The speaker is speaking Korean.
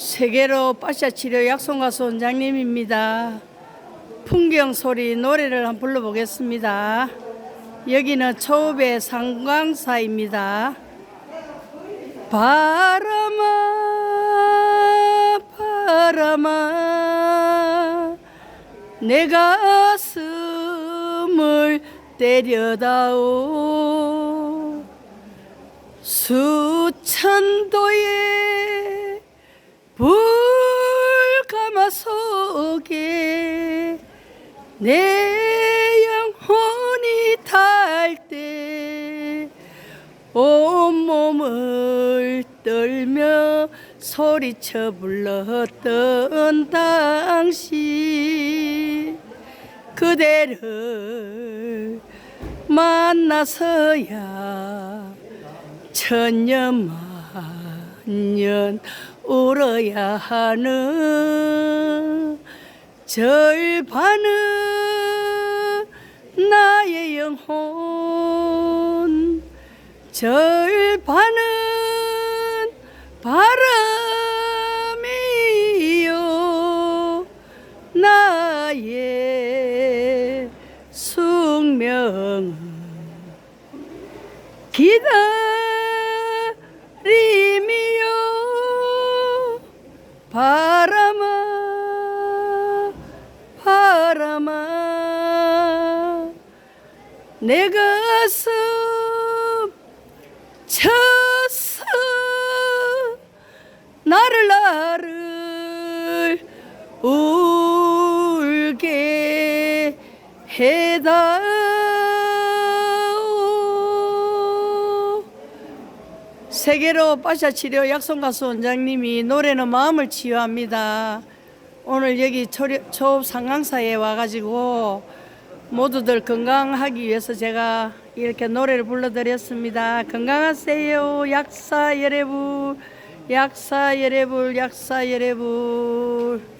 세계로 빠샤 치료 약손가수 원장님입니다. 풍경 소리 노래를 한번 불러보겠습니다. 여기는 초읍의 상광사입니다. 바람아 바람아 내 가슴을 때려다오 수천도의 내 영혼이 탈때 온몸을 떨며 소리쳐 불렀던 당시 그대를 만나서야 천년 만년 울어야 하는 절반은 영혼. 절반은 바람이요. 나의 숙명은 기다림이요. 바람 내 가슴 쳤어 나를 나를 울게 해다오 세계로 빠샤 치료 약손 가수 원장님이 노래는 마음을 치유합니다. 오늘 여기 초읍 상강사에 와가지고 모두들 건강하기 위해서 제가 이렇게 노래를 불러드렸습니다. 건강하세요. 약사 여러분, 약사 여러분, 약사 여러분.